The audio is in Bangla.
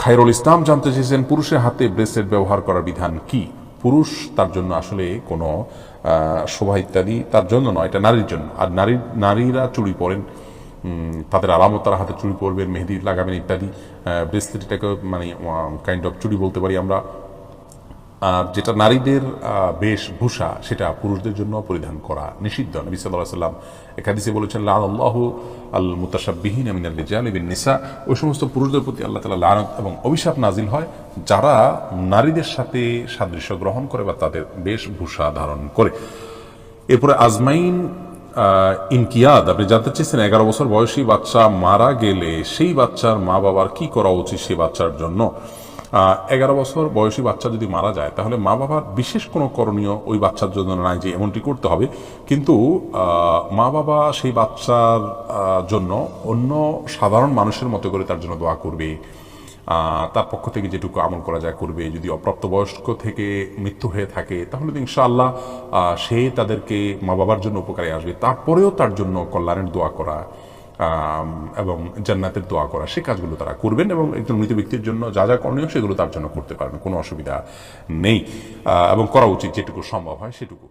খায়রুল ইসলাম জানতে চেয়েছেন, পুরুষের হাতে ব্রেসলেট ব্যবহার করার বিধান কি? পুরুষ তার জন্য আসলে কোনো শোভা ইত্যাদি তার জন্য নয়, এটা নারীর জন্য। আর নারী, নারীরা চুরি পরেন তাদের আলামত তারা হাতে চুরি পরবেন, মেহেদি লাগাবেন ইত্যাদি ব্রেসলেট এটাকে মানে কাইন্ড অফ চুরি বলতে পারি আমরা। আর যেটা নারীদের বেশভূষা, সেটা পুরুষদের জন্য পরিধান করা নিষিদ্ধ। নবী সাল্লাহ সাল্লাম একাদিসে বলেছেন লাল আল্লাহ আল মুতাসাবিহীন আমিনাল রিজাল বিন নিসা ওই সমস্ত পুরুষদের প্রতি আল্লাহ তালা লানত এবং অভিশাপ নাজিল হয় যারা নারীদের সাথে সাদৃশ্য গ্রহণ করে বা তাদের বেশভূষা ধারণ করে। এরপরে আজমাইন ইনকিয়াদ, আপনি জানতে চেয়েছেন, এগারো বছর বয়সী বাচ্চা মারা গেলে সেই বাচ্চার মা বাবার কি করা উচিত সেই বাচ্চার জন্য? এগারো বছর বয়সী বাচ্চা যদি মারা যায়, তাহলে মা বাবার বিশেষ কোনো করণীয় ওই বাচ্চার জন্য নাই যে এমনটি করতে হবে। কিন্তু মা বাবা সেই বাচ্চার জন্য অন্য সাধারণ মানুষের মতো করে তার জন্য দোয়া করবে। তার পক্ষ থেকে যেটুকু আমল করা যায় করবে। যদি অপ্রাপ্ত বয়স্ক থেকে মৃত্যু হয়ে থাকে, তাহলে ইনশাআল্লাহ সে তাদেরকে মা বাবার জন্য উপকারে আসবে। তারপরেও তার জন্য কল্যাণের দোয়া করা। এবং জান্নাতের দোয়া করা সে কাজগুলো তারা করবেন এবং একজন মৃত ব্যক্তির জন্য যা যা করণীয় সেগুলো তার জন্য করতে পারবেন, কোনো অসুবিধা নেই। এবং করা উচিত যেটুকু সম্ভব হয় সেটুকু।